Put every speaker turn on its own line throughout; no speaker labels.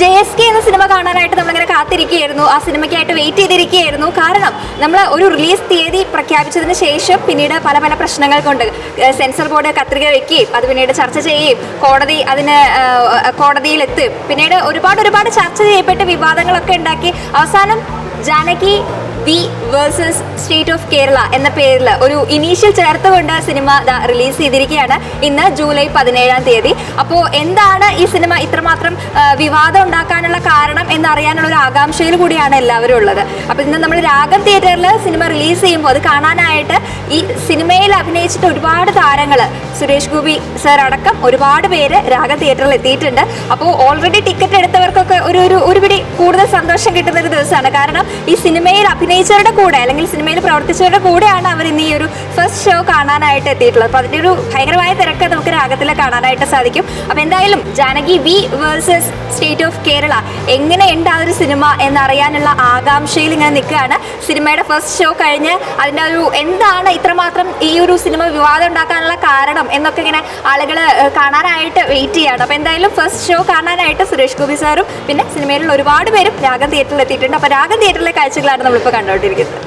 J S K എന്ന സിനിമ കാണാനായിട്ട് നമ്മളിങ്ങനെ കാത്തിരിക്കുകയായിരുന്നു. ആ സിനിമയ്ക്കായിട്ട് വെയിറ്റ് ചെയ്തിരിക്കുകയായിരുന്നു. കാരണം നമ്മൾ ഒരു റിലീസ് തീയതി പ്രഖ്യാപിച്ചതിന് ശേഷം പിന്നീട് പല പല പ്രശ്നങ്ങൾ കൊണ്ട് സെൻസർ ബോർഡ് കത്രിക വെക്കുകയും അത് പിന്നീട് ചർച്ച ചെയ്യുകയും കോടതി അതിന് കോടതിയിലെത്തും പിന്നീട് ഒരുപാട് ഒരുപാട് ചർച്ച ചെയ്യപ്പെട്ട് വിവാദങ്ങളൊക്കെ ഉണ്ടാക്കി അവസാനം Janaki V versus state of Kerala എന്ന പേരിൽ ഒരു ഇനീഷ്യൽ ചേർത്തുകൊണ്ട് സിനിമ റിലീസ് ചെയ്തിരിക്കുകയാണ്. ഇന്ന് ജൂലൈ പതിനേഴാം തീയതി. അപ്പോൾ എന്താണ് ഈ സിനിമ ഇത്രമാത്രം വിവാദം ഉണ്ടാക്കാനുള്ള കാരണം എന്നറിയാനുള്ള ഒരു ആകാംക്ഷയിൽ കൂടിയാണ് എല്ലാവരും ഉള്ളത്. അപ്പോൾ ഇന്ന് നമ്മൾ രാഗം തിയേറ്ററിൽ സിനിമ റിലീസ് ചെയ്യുമ്പോൾ അത് കാണാനായിട്ട് ഈ സിനിമയിൽ അഭിനയിച്ചിട്ട് ഒരുപാട് താരങ്ങൾ സുരേഷ് ഗോപി സർ അടക്കം ഒരുപാട് പേര് രാഗം തിയേറ്ററിൽ എത്തിയിട്ടുണ്ട്. അപ്പോൾ ഓൾറെഡി ടിക്കറ്റ് എടുത്തവർക്കൊക്കെ ഒരു ഒരു ഒരുപിടി കൂടുതൽ സന്തോഷം കിട്ടുന്ന ഒരു ദിവസമാണ്. കാരണം ഈ സിനിമയിൽ അഭിനയിച്ചവരുടെ കൂടെ അല്ലെങ്കിൽ സിനിമയിൽ പ്രവർത്തിച്ചവരുടെ കൂടെയാണ് അവർ ഇന്ന് ഈ ഒരു ഫസ്റ്റ് ഷോ കാണാനായിട്ട് എത്തിയിട്ടുള്ളത്. അപ്പോൾ അതിന്റെ ഒരു ഭയങ്കരമായ തിരക്ക് നമുക്ക് രാഗത്തിൽ കാണാനായിട്ട് സാധിക്കും. അപ്പോൾ എന്തായാലും Janaki V versus state of Kerala എങ്ങനെയുണ്ട് ആ ഒരു സിനിമ എന്നറിയാനുള്ള ആകാംക്ഷയിൽ ഇങ്ങനെ നിൽക്കുകയാണ്. സിനിമയുടെ ഫസ്റ്റ് ഷോ കഴിഞ്ഞ് അതിന്റെ ഒരു എന്താണ് ഇത്രമാത്രം ഈ ഒരു സിനിമ വിവാദം ഉണ്ടാക്കാനുള്ള കാരണം എന്നൊക്കെ ഇങ്ങനെ ആളുകൾ കാണാനായിട്ട് വെയിറ്റ് ചെയ്യാണ് അപ്പോൾ എന്തായാലും ഫസ്റ്റ് ഷോ കാണാനായിട്ട് സുരേഷ് ഗോപി സാറും പിന്നെ സിനിമയിലുള്ള ഒരുപാട് പേരും രാഗം തിയേറ്ററിൽ എത്തിയിട്ടുണ്ട്. അപ്പോൾ രാഗം തിയേറ്ററിലെ കാഴ്ചകളാണ് നമ്മളിപ്പോൾ കണ്ടുകൊണ്ടിരിക്കുന്നത്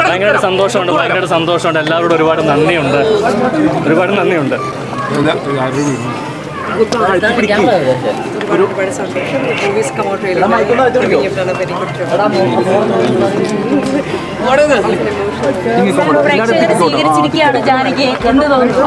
ഭയങ്കര സന്തോഷമുണ്ട് ഭയങ്കര സന്തോഷമുണ്ട്. എല്ലാവരോടും ഒരുപാട് നന്ദിയുണ്ട്. ഒരുപാട് നന്ദിയുണ്ട്.
ഒരുപാട് സന്തോഷം മൂവീസ് കമൗട്ട് വെരി
പ്രേക്ഷകരെ സ്വീകരിച്ചിരിക്കുകയാണ് ജാനകി എന്ത് തോന്നുന്നു.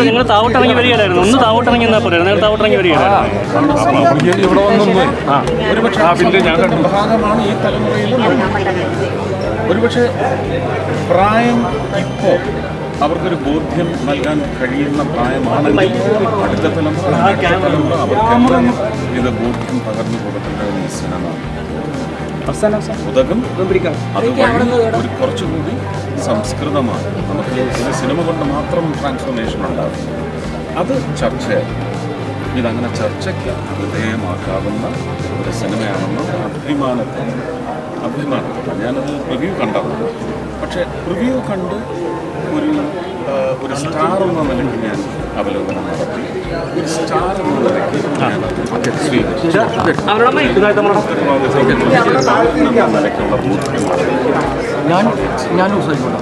നിങ്ങൾ താവട്ടിറങ്ങി വരികയായിരുന്നു. ഒന്ന് താവട്ടിറങ്ങി എന്നാ പറയാം നിങ്ങൾ താവട്ടിറങ്ങി വരികയായിരുന്നു.
ഒരുപക്ഷെ പ്രായം ഇപ്പോ അവർക്കൊരു ബോധ്യം നൽകാൻ കഴിയുന്ന പ്രായമാണെങ്കിൽ അടുത്ത തലമുറ അടുത്ത തലമുറ അവർക്ക് ഇത് ബോധ്യം പകർന്നു കൊടുക്കേണ്ട ഒരു സിനിമ ഉതകും അതുവഴി ഒരു കുറച്ചുകൂടി സംസ്കൃതമാണ്. നമുക്ക് ഒരു സിനിമ കൊണ്ട് മാത്രം ട്രാൻസ്ഫോർമേഷൻ ഉണ്ടാകും അത് ചർച്ചയായി. ഇതങ്ങനെ ചർച്ചയ്ക്ക് വിധേയമാക്കാവുന്ന ഒരു സിനിമയാണെന്ന് അഭിമാനത്തെ അഭിമാനത്തില്ല ഞാനത് റിവ്യൂ കണ്ടതാണ്. പക്ഷേ റിവ്യൂ കണ്ട് ഒരു ഒരു സ്റ്റാർ എന്ന നിലയ്ക്ക് ഞാൻ അവലോകനം നടത്തി ഒരു സ്റ്റാർ എന്ന നിലയ്ക്കുള്ള ബോധ്യമാണ്
ഞാൻ ഞാൻ ഉത്സവിക്കോട്ടെ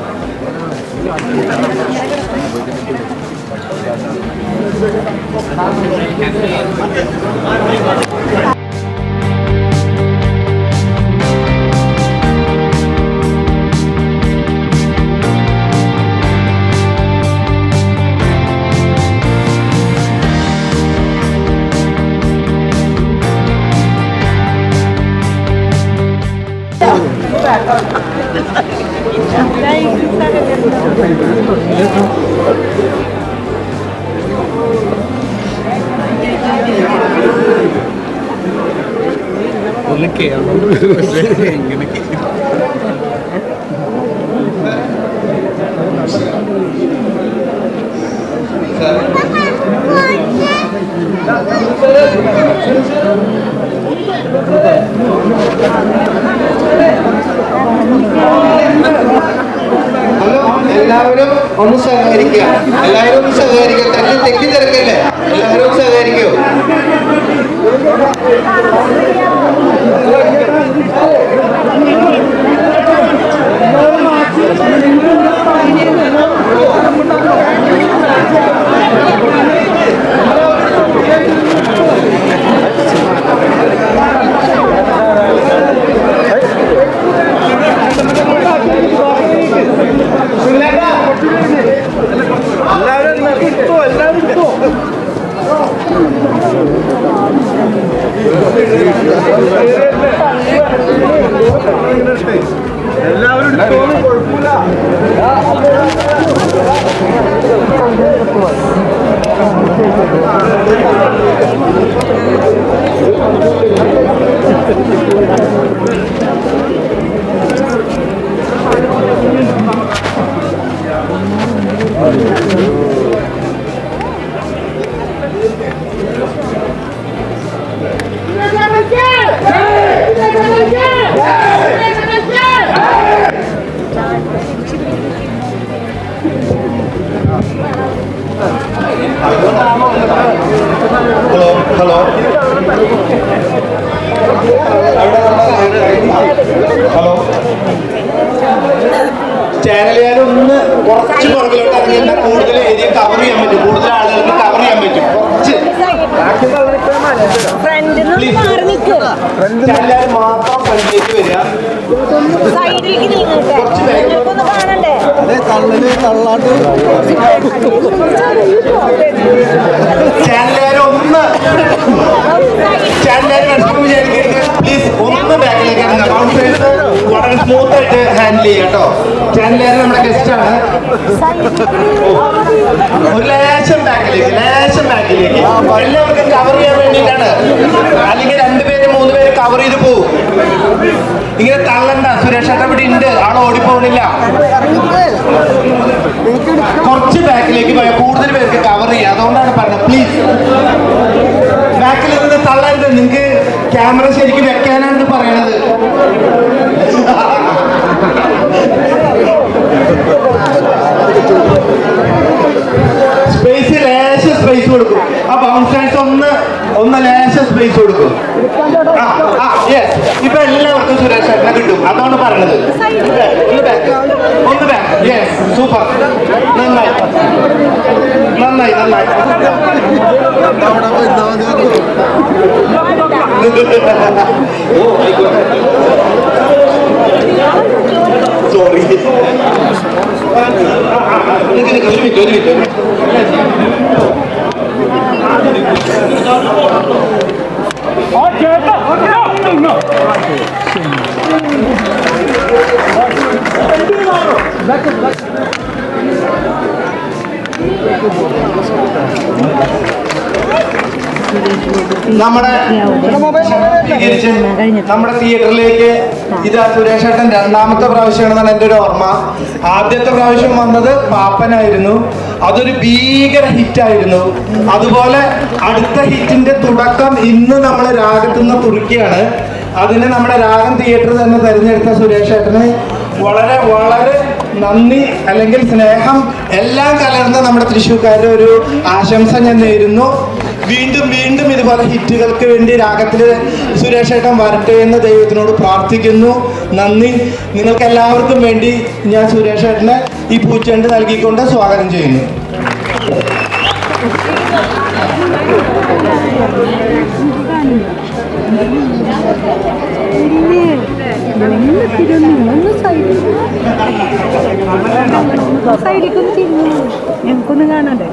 ഒന്ന് കേരളം എങ്ങനെ
എല്ലാവരും ഒന്ന് സഹകരിക്കുക. എല്ലാവരും ഒന്ന് സഹകരിക്കുക. തന്നെ തെറ്റിദ്ധരക്കല്ലേ? എല്ലാവരും ഒന്ന് സഹകരിക്കൂ എല്ലാവരും ഹലോ ഹലോ ഹലോ ചാനലുകാർ ഒന്ന് കുറച്ച് പുറകിലോട്ട് ഇറങ്ങിയാൽ കൂടുതൽ ഏരിയ കവർ ചെയ്യാൻ പറ്റും. കൂടുതൽ ആളുകൾക്ക് കവർ ചെയ്യാൻ പറ്റും. കുറച്ച്. ചാനലുകാർ മാത്രം ഫ്രണ്ടിലേക്ക് വരിക. കുറച്ച് ചാനലുകാർ ഒന്ന് പ്ലീസ് ഒന്ന് ബാക്കിലേക്ക് ഇറങ്ങുക കൗൺസിലേഴ്സ് വളരെ സ്മൂത്ത് ഹാൻഡിൽ ചെയ്യുക കേട്ടോ. നമ്മുടെ ഗസ്റ്റ് ആണ്. ഒരു ലേശം ബാക്കിലേക്ക് ലേശം ബാക്കിലേക്ക്. എല്ലാവർക്കും കവർ ചെയ്യാൻ വേണ്ടിയിട്ടാണ്. അല്ലെങ്കിൽ രണ്ടുപേര് മൂന്ന് പേര് കവർ ചെയ്ത് പോവും. ഇങ്ങനെ തള്ളണ്ട. സുരേഷ് ഏട്ടൻ ഇവിടെ ഉണ്ട്. ആൾ ഓടിപ്പോണില്ല കുറച്ച് ബാക്കിലേക്ക് പോയാൽ കൂടുതൽ പേർക്ക് കവർ ചെയ്യുക അതുകൊണ്ടാണ് പറഞ്ഞത്. പ്ലീസ് ബാക്കിൽ നിന്ന് തള്ളരുത് നിങ്ങൾക്ക് ക്യാമറ ശരിക്കും വെക്കാനാണ് പറയണത്. സ്പേസ് ലേശ സ്പേസ് കൊടുക്കും. ആ ബൗൺസേഴ്സ് ഒന്ന് ഒന്ന് ലേശ സ്പേസ് കൊടുക്കും. ആ ആ യെസ് ഇപ്പൊ എല്ലാവർക്കും സുരേഷ് ചേട്ടനെ കിട്ടും. അതാണ് പറഞ്ഞത് ഒന്ന് ബാക്ക് ഒന്ന് ബാക്ക് യെസ് സൂപ്പർ നന്നായി. നന്നായി നന്നായി. ഓ ആയിക്കോട്ടെ സോറി ഒരു മിനിറ്റ് ഒരു മിനിറ്റ് ഒരു മിനിറ്റ് നമ്മുടെ നമ്മുടെ തിയേറ്ററിലേക്ക് ഇത് സുരേഷേട്ടൻ രണ്ടാമത്തെ പ്രാവശ്യമാണെന്നാണ് എന്റെ ഒരു ഓർമ്മ. ആദ്യത്തെ പ്രാവശ്യം വന്നത് പാപ്പനായിരുന്നു. അതൊരു ഭീകര ഹിറ്റായിരുന്നു. അതുപോലെ അടുത്ത ഹിറ്റിന്റെ തുടക്കം ഇന്ന് നമ്മൾ രാഗത്തുനിന്ന് തുറക്കുകയാണ് അതിന് നമ്മുടെ രാഗം തിയേറ്റർ തന്നെ തിരഞ്ഞെടുത്ത സുരേഷ് ഏട്ടന് വളരെ വളരെ നന്ദി അല്ലെങ്കിൽ സ്നേഹം എല്ലാം കലർന്ന നമ്മുടെ തൃശ്ശൂർക്കാരുടെ ഒരു ആശംസ ഞാൻ നേരുന്നു. വീണ്ടും വീണ്ടും ഇതുപോലെ ഹിറ്റുകൾക്ക് വേണ്ടി രാഗത്തിൽ സുരേഷ് ഏട്ടൻ വരട്ടെ എന്ന് ദൈവത്തിനോട് പ്രാർത്ഥിക്കുന്നു. നന്ദി. നിങ്ങൾക്ക് എല്ലാവർക്കും വേണ്ടി ഞാൻ സുരേഷ് ഏട്ടനെ ഈ പൂച്ചെണ്ട് നൽകിക്കൊണ്ട് സ്വാഗതം ചെയ്യുന്നു.
ഞങ്ങൾക്കൊന്നും കാണണ്ടേ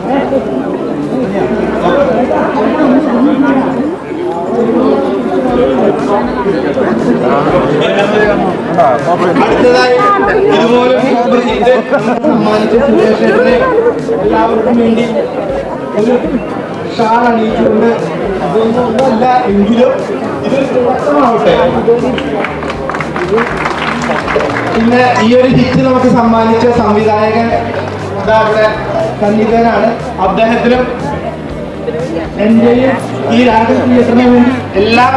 എല്ലാവർക്കും വേണ്ടി ഒരു ഷാൾ അണിയിച്ചുകൊണ്ട് അതൊന്നും ഒന്നുമല്ല എങ്കിലും ഇതൊരു തുടക്കമാവട്ടെ പിന്നെ ഈ ഒരു ഹിറ്റ് നമുക്ക് സമ്മാനിച്ച സംവിധായകൻ അവിടെ സംഗീതനാണ് അദ്ദേഹത്തിനും എന്റെയും ഈ രാഗ തിയേറ്ററിന് വേണ്ടി? എല്ലാ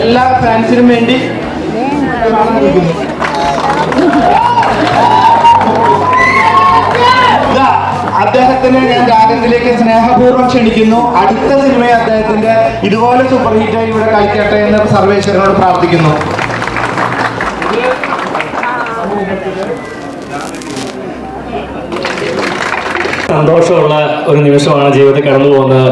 എല്ലാ ഫാൻസിനും വേണ്ടി അദ്ദേഹത്തിനെ ഞാൻ രാഗത്തിലേക്ക് സ്നേഹപൂർവം ക്ഷണിക്കുന്നു. അടുത്ത സിനിമയെ അദ്ദേഹത്തിന്റെ ഇതുപോലെ സൂപ്പർ ഹിറ്റായി ഇവിടെ കളിക്കട്ടെ എന്ന് സർവേശ്വരനോട് പ്രാർത്ഥിക്കുന്നു.
സന്തോഷമുള്ള ഒരു നിമിഷമാണ് ജീവിതത്തിൽ കടന്നു പോകുന്നത്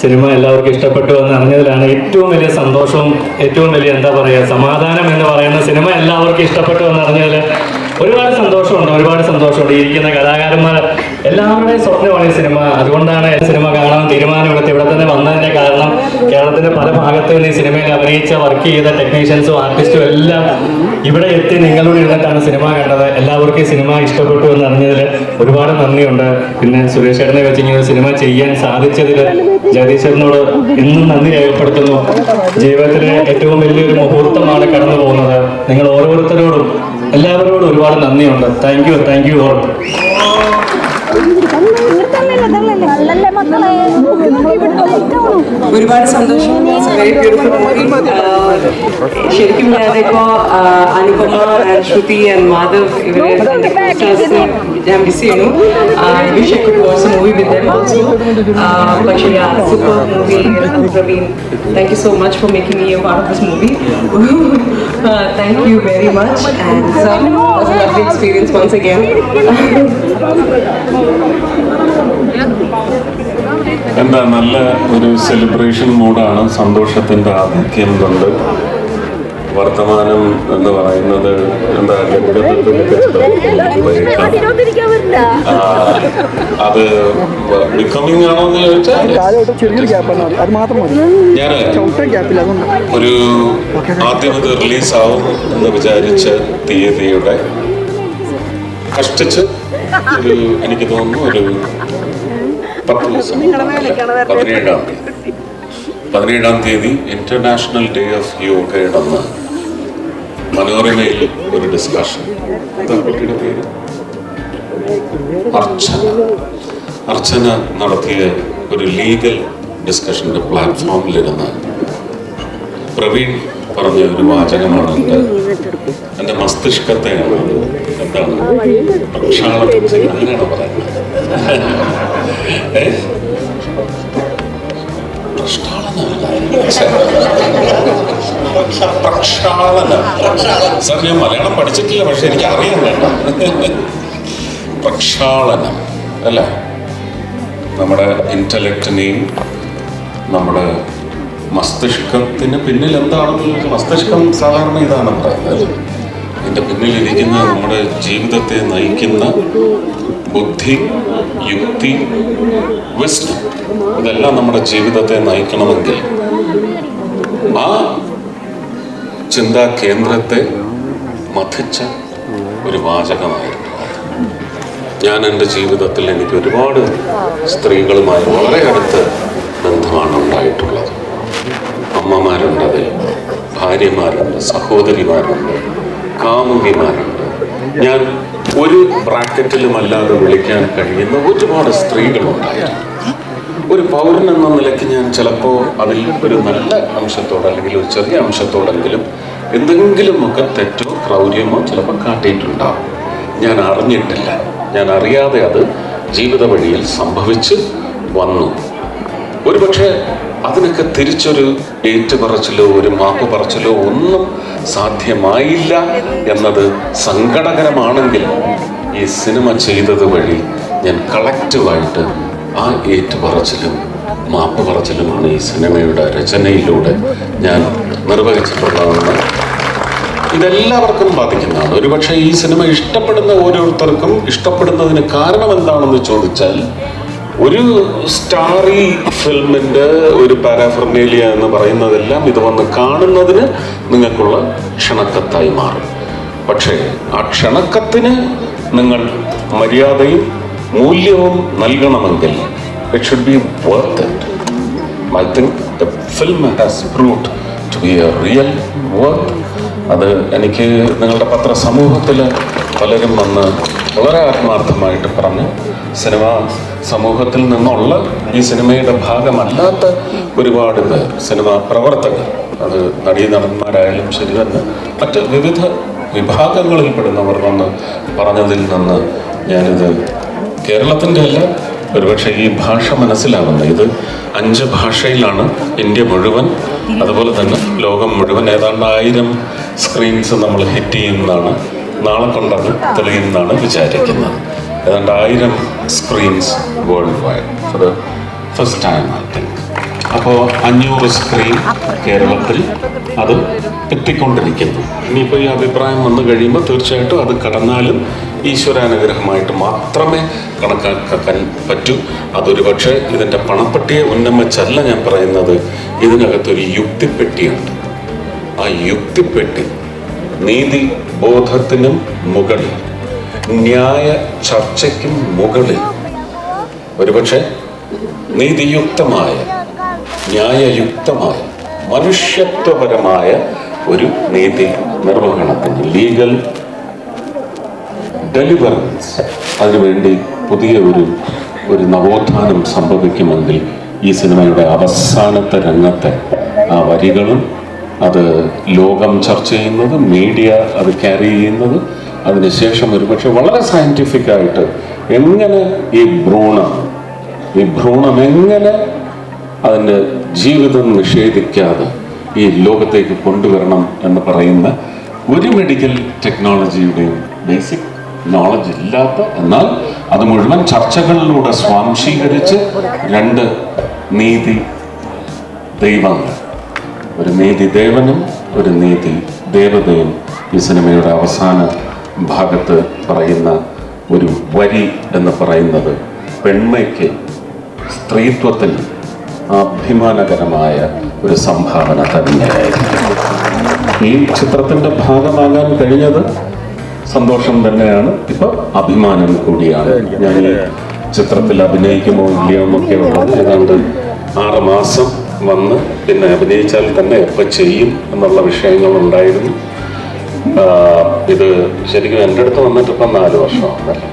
സിനിമ എല്ലാവർക്കും ഇഷ്ടപ്പെട്ടു എന്ന് അറിഞ്ഞതിലാണ് ഏറ്റവും വലിയ സന്തോഷവും ഏറ്റവും വലിയ എന്താ പറയുക സമാധാനം എന്ന് പറയുന്ന സിനിമ എല്ലാവർക്കും ഇഷ്ടപ്പെട്ടു എന്ന് അറിഞ്ഞതിൽ ഒരുപാട് സന്തോഷമുണ്ട് ഒരുപാട് സന്തോഷമുണ്ട്. ഇരിക്കുന്ന കലാകാരന്മാർ എല്ലാവരുടെയും സ്വപ്നമാണ് ഈ സിനിമ. അതുകൊണ്ടാണ് സിനിമ കാണാൻ തീരുമാനമെടുത്ത് ഇവിടെ തന്നെ വന്നതിന്റെ കാരണം കേരളത്തിന്റെ പല ഭാഗത്തു നിന്ന് ഈ സിനിമയിൽ അഭിനയിച്ച വർക്ക് ചെയ്ത ടെക്നീഷ്യൻസും ആർട്ടിസ്റ്റും എല്ലാം ഇവിടെ എത്തി നിങ്ങളോട് ഇരുന്നിട്ടാണ് സിനിമ കണ്ടത്. എല്ലാവർക്കും ഈ സിനിമ ഇഷ്ടപ്പെട്ടു എന്ന് അറിഞ്ഞതിൽ ഒരുപാട് നന്ദിയുണ്ട്. പിന്നെ സുരേഷ് ചേട്ടനെ വെച്ച് ഇങ്ങനെ സിനിമ ചെയ്യാൻ സാധിച്ചതിൽ ജഗദീശ്വരനോട് ഇന്നും നന്ദി രേഖപ്പെടുത്തുന്നു. ജീവിതത്തിലെ ഏറ്റവും വലിയൊരു മുഹൂർത്തമാണ് കടന്നു പോകുന്നത് നിങ്ങൾ ഓരോരുത്തരോടും എല്ലാവരോടും ഒരുപാട് നന്ദിയുണ്ട്. Thank you thank you all
തള്ളല്ലേ മക്കളെ
ഒരുപാട് സന്തോഷം. വെരി ബ്യൂട്ടിഫുൾ മൂവി ശരിക്കും ഞാനിപ്പോ ആ, അനുപമ and ശ്രുതി ആൻഡ് മാധവ് ഇവരെ എന്റെ posters ഞാൻ മിസ് ചെയ്യുന്നു. I wish I could watch movie with them also പക്ഷേ super movie Praveen thank you so much for making me a part of this movie thank you very much and sir was a lovely experience once again
എന്താ നല്ല ഒരു celebration മൂഡാണ് സന്തോഷത്തിന്റെ ആധിക്യം കൊണ്ട് വർത്തമാനം എന്ന് പറയുന്നത് എന്താ അത് ബിക്കമിങ് ആണോ എന്ന് ചോദിച്ചാൽ ഒരു ആദ്യം ഇത് റിലീസാവും എന്ന് വിചാരിച്ച തീയതിയുടെ കഷ്ടിച്ച് ഒരു എനിക്ക് തോന്നുന്നു ഒരു പത്ത് ദിവസം. പതിനേഴാം തീയതി. പതിനേഴാം തീയതി ഇന്റർനാഷണൽ ഡേ ഓഫ് യോഗയുടെ അന്ന് മനോരമയിൽ ഒരു ഡിസ്കഷൻ കുട്ടിയുടെ പേര്? അർച്ചന. അർച്ചന നടത്തിയ ഒരു ലീഗൽ ഡിസ്കഷന്റെ പ്ലാറ്റ്ഫോമിലിരുന്ന് പ്രവീൺ പറഞ്ഞ ഒരു വാചകമാണ് എന്റെ എന്റെ മസ്തിഷ്കത്തെയാണ് എന്താണ്? പ്രക്ഷാളനം ചെയ്യുന്നത് അങ്ങനെയാണോ പറയുന്നത്. സാർ ഞാൻ മലയാളം പഠിച്ചിട്ടില്ല പക്ഷെ എനിക്ക് അറിയാൻ വേണ്ട പ്രക്ഷാളനം അല്ല? നമ്മുടെ ഇന്റലക്റ്റിനെയും നമ്മുടെ മസ്തിഷ്കത്തിന് പിന്നിൽ എന്താണെന്ന് മസ്തിഷ്കം സാധാരണ ഇതാണ് പറയുന്നത്. ഇതിന്റെ പിന്നിലിരിക്കുന്ന നമ്മുടെ ജീവിതത്തെ നയിക്കുന്ന ബുദ്ധി യുക്തി വിസ്ഡം ഇതെല്ലാം നമ്മുടെ ജീവിതത്തെ നയിക്കണമെങ്കിൽ ആ ചിന്താ കേന്ദ്രത്തെ മഥിച്ച ഒരു വാചകമായിരുന്നു ഞാൻ എന്റെ ജീവിതത്തിൽ എനിക്ക് ഒരുപാട് സ്ത്രീകളുമായി വളരെ അടുത്ത് ബന്ധമാണ് ഉണ്ടായിട്ടുള്ളത്. അമ്മമാരുണ്ട് അതിൽ ഭാര്യമാരുണ്ട് സഹോദരിമാരുണ്ട് കാമുകിമാരുണ്ട്. ഞാൻ ഒരു ബ്രാക്കറ്റിലും അല്ലാതെ വിളിക്കാൻ കഴിയുന്ന ഒരുപാട് സ്ത്രീകളുണ്ടായിരുന്നു. ഒരു പൗരൻ എന്ന നിലയ്ക്ക് ഞാൻ ചിലപ്പോൾ അതിൽ ഒരു നല്ല അംശത്തോടെ അല്ലെങ്കിൽ ഒരു ചെറിയ അംശത്തോടെങ്കിലും എന്തെങ്കിലുമൊക്കെ തെറ്റോ ക്രൗര്യമോ ചിലപ്പോൾ കാട്ടിയിട്ടുണ്ടാവും. ഞാൻ അറിഞ്ഞിട്ടില്ല. ഞാൻ അറിയാതെ അത് ജീവിത വഴിയിൽ സംഭവിച്ച് വന്നു. ഒരുപക്ഷെ അതിനൊക്കെ തിരിച്ചൊരു ഏറ്റുപറച്ചിലോ ഒരു മാപ്പ് പറച്ചിലോ ഒന്നും സാധ്യമായില്ല എന്നത് സങ്കടകരമാണെങ്കിൽ ഈ സിനിമ ചെയ്തത് വഴി ഞാൻ കളക്റ്റീവായിട്ട് ആ ഏറ്റുപറച്ചിലും മാപ്പ് പറച്ചിലുമാണ് ഈ സിനിമയുടെ രചനയിലൂടെ ഞാൻ നിർവഹിച്ചിട്ടുള്ളതെന്ന് ഇതെല്ലാവർക്കും ബാധിക്കുന്നതാണ്. ഒരുപക്ഷെ ഈ സിനിമ ഇഷ്ടപ്പെടുന്ന ഓരോരുത്തർക്കും ഇഷ്ടപ്പെടുന്നതിന് കാരണം എന്താണെന്ന് ചോദിച്ചാൽ ഒരു സ്റ്റാറി ഫിലിമിന്റെ ഒരു പാരാഫർമേലിയ എന്ന് പറയുന്നതെല്ലാം ഇത് വന്ന് കാണുന്നതിന് നിങ്ങൾക്കുള്ള ക്ഷണക്കത്തായി മാറും. പക്ഷേ ആ ക്ഷണക്കത്തിന് നിങ്ങൾ മര്യാദയും മൂല്യവും നൽകണമെങ്കിൽ it should be worth it I think the film has proved to be a real worth അത് എനിക്ക് നിങ്ങളുടെ പത്രസമൂഹത്തിൽ പലരും വന്ന് വളരെ ആത്മാർത്ഥമായിട്ട് പറഞ്ഞു. സിനിമ സമൂഹത്തിൽ നിന്നുള്ള ഈ സിനിമയുടെ ഭാഗമല്ലാത്ത ഒരുപാട് പേർ സിനിമ പ്രവർത്തകർ അത് നടീ നടന്മാരായാലും ശരി തന്നെ മറ്റ് വിവിധ വിഭാഗങ്ങളിൽപ്പെടുന്നവർ വന്ന് പറഞ്ഞതിൽ നിന്ന് ഞാനിത് കേരളത്തിന്റെ അല്ല ഒരുപക്ഷെ ഈ ഭാഷ മനസ്സിലാവുന്നത്. ഇത് അഞ്ച് ഭാഷയിലാണ് ഇന്ത്യ മുഴുവൻ അതുപോലെ തന്നെ ലോകം മുഴുവൻ. ഏതാണ്ട് ആയിരം സ്ക്രീൻസ് നമ്മൾ ഹിറ്റ് ചെയ്യുന്നതാണ്. നാളെ കൊണ്ടത് തെളിയുന്നതാണ് വിചാരിക്കുന്നത്. ഏതാണ്ട് ആയിരം screens world wide for first time I അപ്പോൾ അഞ്ഞൂറ് സ്ക്രീൻ കേരളത്തിൽ അത് എത്തിക്കൊണ്ടിരിക്കുന്നു. ഇനിയിപ്പോൾ ഈ അഭിപ്രായം വന്നു കഴിയുമ്പോൾ തീർച്ചയായിട്ടും അത് കടന്നാലും ഈശ്വരാനുഗ്രഹമായിട്ട് മാത്രമേ കണക്കാക്കാൻ പറ്റൂ. അതൊരു പക്ഷേ ഇതിന്റെ പണപ്പെട്ടിയെ ഉന്നമിച്ചല്ല ഞാൻ പറയുന്നത്. ഇതിനകത്തൊരു യുക്തിപ്പെട്ടിയുണ്ട്. ആ യുക്തിപ്പെട്ടി നീതി ബോധത്തിനും മുകളിൽ ന്യായ ചർച്ചയ്ക്കും മുകളിൽ. ഒരുപക്ഷെ നീതിയുക്തമായ ന്യായയുക്തമായ മനുഷ്യത്വപരമായ ഒരു നീതി നിർവഹണത്തിന് ലീഗൽ ഡെലിവറൻസ് അതിനുവേണ്ടി പുതിയ ഒരു ഒരു നവോത്ഥാനം സംഭവിക്കുമെങ്കിൽ ഈ സിനിമയുടെ അവസാനത്തെ രംഗത്തെ ആ വരികളും അത് ലോകം ചർച്ച ചെയ്യുന്നത് മീഡിയ അത് ക്യാരി ചെയ്യുന്നത്. അതിനുശേഷം ഒരുപക്ഷെ വളരെ സയന്റിഫിക് ആയിട്ട് എങ്ങനെ ഈ ഭ്രൂണം ഈ ഭ്രൂണം എങ്ങനെ അതിന്റെ ജീവിതം നിഷേധിക്കാതെ ഈ ലോകത്തേക്ക് കൊണ്ടുവരണം എന്ന് പറയുന്ന ഒരു മെഡിക്കൽ ടെക്നോളജിയുടെയും ബേസിക് നോളജ് ഇല്ലാത്ത എന്നാൽ അത് മുഴുവൻ ചർച്ചകളിലൂടെ സ്വാംശീകരിച്ച് രണ്ട് നീതി ദൈവങ്ങൾ ഒരു നീതി ദേവനും ഒരു നീതി ദേവതയും ഈ സിനിമയുടെ അവസാന ഭാഗത്ത് പറയുന്ന ഒരു വരി എന്ന് പറയുന്നത് പെൺമയ്ക്ക് സ്ത്രീത്വത്തിൽ അഭിമാനകരമായ ഒരു സംഭാവന തന്നെയായിരുന്നു ഈ ചിത്രത്തിന്റെ ഭാഗമാകാൻ കഴിഞ്ഞത് സന്തോഷം തന്നെയാണ്. ഇപ്പൊ അഭിമാനം കൂടിയാണ്. ഞാൻ ഈ ചിത്രത്തിൽ അഭിനയിക്കുമോ ഇല്ലയോ എന്നൊക്കെ ഉള്ളത് ഏതാണ്ട് ആറ് മാസം വന്ന് പിന്നെ അഭിനയിച്ചാൽ തന്നെ എപ്പോൾ ചെയ്യും എന്നുള്ള വിഷയങ്ങളുണ്ടായിരുന്നു. ഇത് ശരിക്കും എന്റെ അടുത്ത് വന്നിട്ട് ഇപ്പം നാല് വർഷമാകുന്നല്ലേ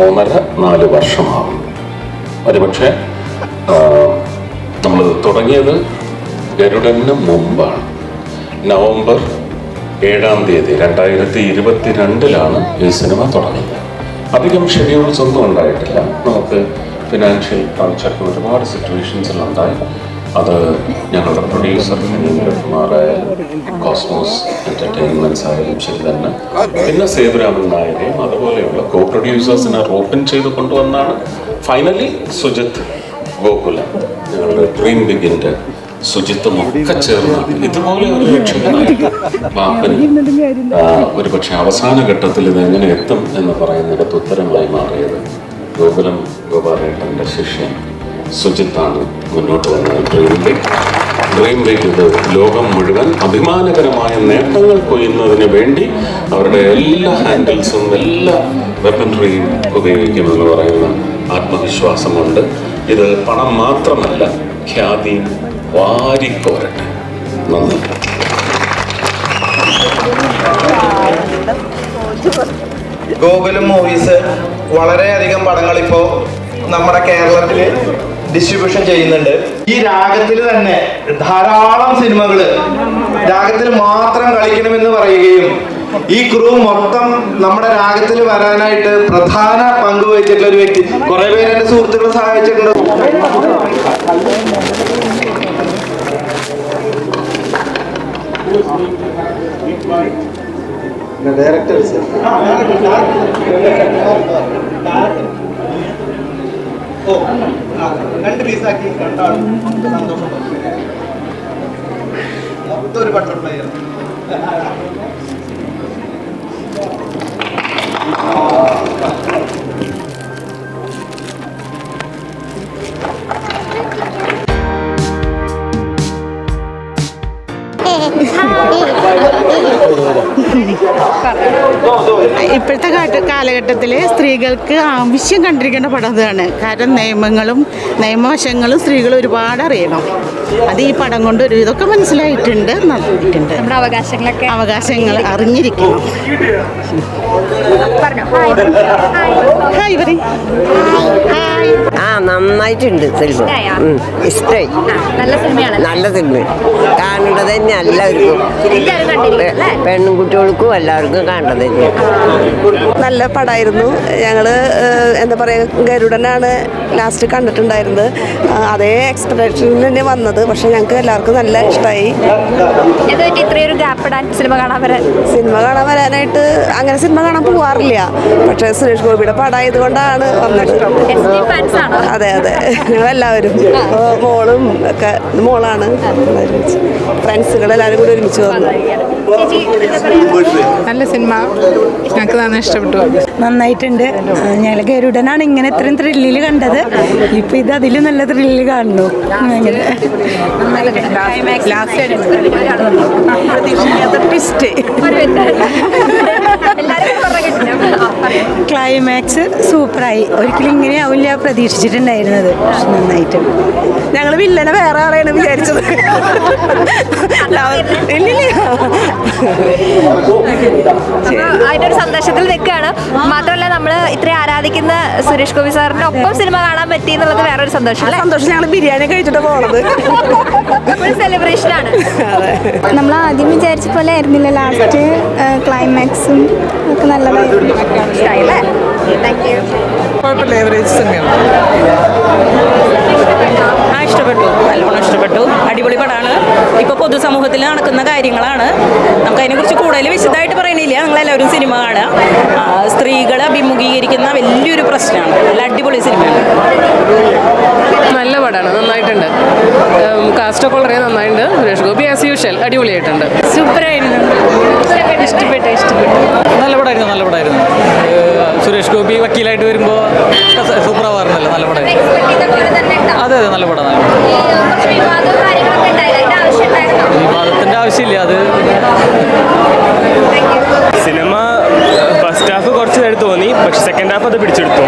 മൂന്നര നാല് വർഷമാകുന്നു ഒരുപക്ഷെ നമ്മൾ തുടങ്ങിയത് ഗരുഡന് മുമ്പാണ്. നവംബർ ഏഴാം തീയതി രണ്ടായിരത്തി ഇരുപത്തി രണ്ടിലാണ് ഈ സിനിമ തുടങ്ങിയത്. അധികം ഷെഡ്യൂൾസ് ഒന്നും ഉണ്ടായിട്ടില്ല. നമുക്ക് ഫിനാൻഷ്യൽ കൾച്ചർക്ക് ഒരുപാട് സിറ്റുവേഷൻസിലുണ്ടായി അത് ഞങ്ങളുടെ പ്രൊഡ്യൂസർ കുമാറായ കോസ്മോസ് എന്റർടൈൻമെന്റ്സ് ആയാലും ശരി തന്നെ. പിന്നെ സേതുരാമൻ നായരെയും അതുപോലെയുള്ള കോ പ്രൊഡ്യൂസേഴ്സിനെ റോപ്പൺ ചെയ്ത് കൊണ്ടുവന്നാണ് ഫൈനലി സുജിത്ത് ഗോകുലം ഞങ്ങളുടെ ഡ്രീം ബിഗിന്റെ ശുചിത്വം ഒക്കെ ചേർന്ന് ഇതുപോലെ ഒരു രക്ഷകനായിട്ട് ഒരു പക്ഷെ അവസാന ഘട്ടത്തിൽ ഇത് എങ്ങനെ എത്തും എന്ന് പറയുന്നിടത്ത് ഉത്തരമായി മാറിയത് ഗോകുലം ഗോപാലേട്ടന്റെ ശിഷ്യൻ സുജിത്താണ് മുന്നോട്ട് വന്ന ഡ്രീം ലീഗ് ഡ്രീം ലീഗ് ഇത് ലോകം മുഴുവൻ അഭിമാനകരമായ നേട്ടങ്ങൾ കൊയ്യുന്നതിന് വേണ്ടി അവരുടെ എല്ലാ ഹാൻഡിൽസും എല്ലാ വെപ്പൻട്രിയും ഉപയോഗിക്കുമെന്ന് പറയുന്ന ആത്മവിശ്വാസമുണ്ട് ഇത് പണം മാത്രമല്ല ഖ്യാതി വാരിക്കോരട്ടെ നന്ദി.
ഗോകുലം മൂവീസ് വളരെയധികം പടങ്ങൾ ഇപ്പോൾ നമ്മുടെ കേരളത്തിൽ ഡിസ്ട്രിബ്യൂഷൻ ചെയ്യുന്നുണ്ട്. ഈ രാഗത്തിൽ തന്നെ ധാരാളം സിനിമകൾ രാഗത്തിൽ മാത്രം കളിക്കണമെന്ന് പറയുകയും ഈ ക്രൂ മൊത്തം നമ്മുടെ രാഗത്തിൽ വരാനായിട്ട് പ്രധാന പങ്ക് വഹിച്ചിട്ടുള്ള ഒരു വ്യക്തി. കുറെ പേര് എന്റെ സുഹൃത്തുക്കൾ സഹായിച്ചിട്ടുണ്ട്. ഡയറക്ടേഴ്സ് ഓ രണ്ട് പീസാക്കി രണ്ടാളും സന്തോഷം മൊത്തം ഒരു ബട്ടർഫ്ലൈ
ഇപ്പോഴത്തെ കാലഘട്ടത്തിൽ സ്ത്രീകൾക്ക് ആവശ്യം കണ്ടിരിക്കേണ്ട പടം ഇതാണ് കാരണം നിയമങ്ങളും നിയമവശങ്ങളും സ്ത്രീകൾ ഒരുപാട് അറിയണം. അത് ഈ പടം കൊണ്ട് ഒരു ഇതൊക്കെ മനസ്സിലായിട്ടുണ്ട്
നടന്നിട്ടുണ്ട് അവകാശങ്ങളൊക്കെ
അവകാശങ്ങൾ അറിഞ്ഞിരിക്കണം.
പറഞ്ഞോ. ഹായ്
ഹായ് പറയും ഹായ്
ആ നന്നായിട്ടുണ്ട്
ഇഷ്ടായി? ആ, നല്ല സിനിമയാണ്
നല്ല സിനിമ. കാണേണ്ടത് തന്നെ എല്ലാവർക്കും. പെണ്ണും കുട്ടികൾക്കും എല്ലാവർക്കും കാണേണ്ടത് തന്നെ
നല്ല പടമായിരുന്നു. ഞങ്ങൾ എന്താ പറയുക ഗരുഡനാണ് ലാസ്റ്റ് കണ്ടിട്ടുണ്ടായിരുന്നത്. അതേ എക്സ്പെക്ടേഷനിൽ തന്നെ വന്നത്. പക്ഷെ ഞങ്ങൾക്ക് എല്ലാവർക്കും നല്ല ഇഷ്ടമായി
എന്ത് പറ്റി ഗ്യാപ്പ് ഇടാൻ സിനിമ കാണാൻ വരാൻ?
സിനിമ കാണാൻ വരാനായിട്ട് അങ്ങനെ സിനിമ കാണാൻ പോവാറില്ല. പക്ഷേ സുരേഷ് ഗോപിയുടെ പടമായത് കൊണ്ടാണ് വന്നത്
എസ് ടി
അതെ അതെ. ഞങ്ങളെല്ലാവരും. മോളും ഒക്കെ മോളാണ് ഫ്രണ്ട്സുകൾ എല്ലാവരും കൂടി ഒരുമിച്ച് വന്നു.
നല്ല സിനിമ. ഞങ്ങൾക്ക് നന്നായി ഇഷ്ടപ്പെട്ടു.
നന്നായിട്ടുണ്ട്. ഞങ്ങൾ ഗരുഡനാണ് ഇങ്ങനെ ഇത്രയും ത്രില്ലിൽ കണ്ടത്. ഇപ്പൊ ഇത് അതിലും നല്ല ത്രില്ലിൽ കാണുന്നു.
ലാസ്റ്റ് ട്വിസ്റ്റ്
ഒരു മിനിറ്റ്. എല്ലാവരും പറഞ്ഞിട്ടില്ല ആ, പറയൂ.
ക്ലൈമാക്സ് സൂപ്പറായി. ഒരിക്കലും ഇങ്ങനെ ആവില്ല പ്രതീക്ഷിച്ചിട്ടുണ്ടായിരുന്നത്. നന്നായിട്ട്.
ഞങ്ങൾ വില്ലനെ വേറെ ആളെയാണ് വിചാരിച്ചത്.
അതിന്റെ ഒരു സന്തോഷത്തിൽ നിൽക്കുകയാണ്. മാത്രമല്ല നമ്മൾ ഇത്രയും ആരാധിക്കുന്ന സുരേഷ് ഗോപി സാറിന്റെ ഒപ്പം സിനിമ കാണാൻ പറ്റി എന്നുള്ളത് വേറൊരു സന്തോഷം
സന്തോഷം ഞങ്ങൾ ബിരിയാണി കഴിച്ചിട്ട് പോണത്.
സെലിബ്രേഷൻ ആണ്.
നമ്മൾ ആദ്യം വിചാരിച്ച പോലെ ആയിരുന്നില്ല. ലാസ്റ്റ് ക്ലൈമാക്സും ഒക്കെ നല്ലതായിരുന്നു.
ഇഷ്ടമായില്ലേ താങ്ക് യു
കുഴപ്പമില്ല ഏവറേജ് സിനിമയാണ്
ആ ഇഷ്ടപ്പെട്ടു. നല്ലോണം ഇഷ്ടപ്പെട്ടു. അടിപൊളി പടമാണ് ഇപ്പോൾ പൊതുസമൂഹത്തിൽ നടക്കുന്ന കാര്യങ്ങളാണ്. നമുക്ക് അതിനെക്കുറിച്ച് കൂടുതൽ വിശദമായിട്ട് പറയണില്ല. നിങ്ങളെല്ലാവരും സിനിമ കാണുക. സ്ത്രീകൾ സ്ത്രീകളെ അഭിമുഖീകരിക്കുന്ന വലിയൊരു പ്രശ്നമാണ്. നല്ല അടിപൊളി സിനിമയാണ്.
നല്ല പടമാണ് നന്നായിട്ടുണ്ട്. കാസ്റ്റൊക്കെ വളരെ നന്നായിട്ടുണ്ട്. സുരേഷ് ഗോപി ആസ് യൂഷ്വൽ അടിപൊളിയായിട്ടുണ്ട്.
സൂപ്പറായിരുന്നു. ഇഷ്ടപ്പെട്ടു ഇഷ്ടപ്പെട്ടു.
നല്ല പടമായിരുന്നു നല്ല പടമായിരുന്നു സുരേഷ് ഗോപി വക്കീലായിട്ട് വരുമ്പോൾ സൂപ്പർ ആവാറുണ്ടല്ലോ നല്ല പടമായിരുന്നു അതെ അതെ നല്ല പടം വിവാദത്തിന്റെ ആവശ്യമില്ല അത്
സിനിമ ഫസ്റ്റ് ഹാഫ് കുറച്ച് നേരം തോന്നി പക്ഷെ സെക്കൻഡ് ഹാഫ് അത് പിടിച്ചെടുത്തു.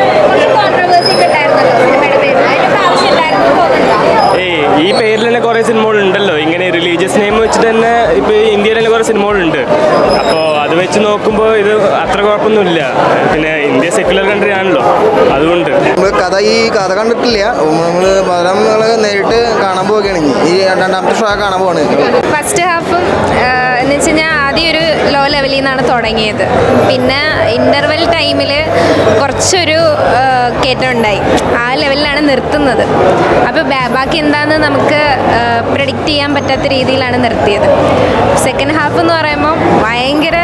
ഏയ് ഈ പേരിൽ തന്നെ കുറേ സിനിമകളുണ്ടല്ലോ ഇങ്ങനെ റിലീജിയസ് നെയിം വെച്ചിട്ട് തന്നെ ഇപ്പോൾ ഇന്ത്യയിൽ തന്നെ കുറേ സിനിമകളുണ്ട്. അപ്പോൾ അത് വെച്ച് നോക്കുമ്പോൾ ഇത് അത്ര കുഴപ്പമൊന്നുമില്ല. പിന്നെ ഇന്ത്യ സെക്യുലർ കൺട്രി ആണല്ലോ. അതുകൊണ്ട്.
നമ്മൾ കഥ ഈ കഥ കണ്ടിട്ടില്ല. നമ്മൾ പകരം നമ്മൾ നേരിട്ട് കാണാൻ പോവുകയാണ്. ഈ രണ്ടാമത്തെ ഷോ കാണാൻ പോവാണ്.
ഫസ്റ്റ് ഹാഫും എന്ന് വെച്ച് കഴിഞ്ഞാൽ ആദ്യം ഒരു ലോ ലെവലിൽ നിന്നാണ് തുടങ്ങിയത്. പിന്നെ ഇന്റർവെൽ ടൈമിൽ കുറച്ചൊരു കയറ്റം ഉണ്ടായി. ആ ലെവലിലാണ് നിർത്തുന്നത്. അപ്പോൾ ബാക്കി എന്താണെന്ന് നമുക്ക് പ്രഡിക്റ്റ് ചെയ്യാൻ പറ്റാത്ത രീതിയിലാണ് നിർത്തിയത്. സെക്കൻഡ് ഹാഫ് എന്ന് പറയുമ്പോൾ ഭയങ്കര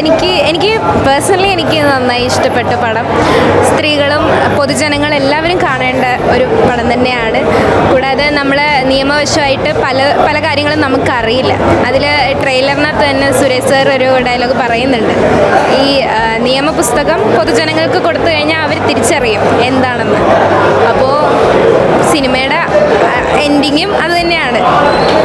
എനിക്ക് എനിക്ക് പേഴ്സണലി എനിക്ക് നന്നായി ഇഷ്ടപ്പെട്ട പടം. സ്ത്രീകളും പൊതുജനങ്ങളും എല്ലാവരും കാണേണ്ട ഒരു പടം തന്നെയാണ്. കൂടാതെ നമ്മൾ നിയമവശമായിട്ട് പല പല കാര്യങ്ങളും നമുക്കറിയില്ല. അതിൽ ട്രെയിലറിനകത്ത് തന്നെ സുരേഷ് സാർ ഒരു ഡയലോഗ് പറയുന്നുണ്ട്. ഈ നിയമപുസ്തകം പൊതുജനങ്ങൾക്ക് കൊടുത്തു കഴിഞ്ഞാൽ അവർ തിരിച്ചറിയും എന്താണെന്ന്. അപ്പോൾ സിനിമയുടെ എൻഡിങ്ങും അത് തന്നെയാണ്.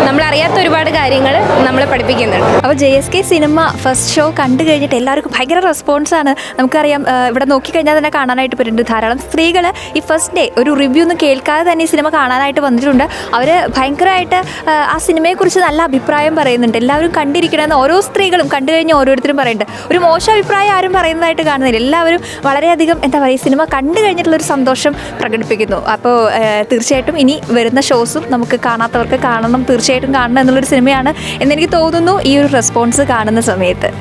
നമ്മളറിയാത്ത ഒരുപാട് കാര്യങ്ങൾ നമ്മളെ പഠിപ്പിക്കുന്നുണ്ട്.
അപ്പോൾ ജെ എസ് കെ സിനിമ ഫസ്റ്റ് ഷോ കണ്ടു കഴിഞ്ഞിട്ട് എല്ലാവർക്കും ഭയങ്കര റെസ്പോൺസാണ് നമുക്കറിയാം ഇവിടെ നോക്കിക്കഴിഞ്ഞാൽ തന്നെ കാണാനായിട്ട് പറ്റുന്നുണ്ട് ധാരാളം സ്ത്രീകൾ ഈ ഫസ്റ്റ് ഡേ ഒരു റിവ്യൂ ഒന്നും കേൾക്കാതെ തന്നെ ഈ സിനിമ കാണാനായിട്ട് വന്നിട്ടുണ്ട്. അവർ ഭയങ്കരമായിട്ട് ആ, ആ സിനിമയെക്കുറിച്ച് നല്ല അഭിപ്രായം പറയുന്നുണ്ട്. എല്ലാവരും കണ്ടിരിക്കണമെന്ന് ഓരോ സ്ത്രീകളും കണ്ടു കഴിഞ്ഞ് ഓരോരുത്തരും പറയുന്നുണ്ട്. ഒരു മോശം അഭിപ്രായം ആരും പറയുന്നതായിട്ട് കാണുന്നില്ല. എല്ലാവരും വളരെയധികം എന്താ പറയുക സിനിമ കണ്ടു കഴിഞ്ഞിട്ടുള്ളൊരു സന്തോഷം പ്രകടിപ്പിക്കുന്നു. അപ്പോൾ തീർച്ചയായിട്ടും ഇനി വരുന്ന ഷോസും നമുക്ക് കാണാത്തവർക്ക് കാണണം തീർച്ചയായിട്ടും കാണണം എന്നുള്ളൊരു സിനിമയാണ് എന്നെനിക്ക് തോന്നുന്നു ഈ ഒരു റെസ്പോൺസ് കാണുന്ന സമയത്ത്.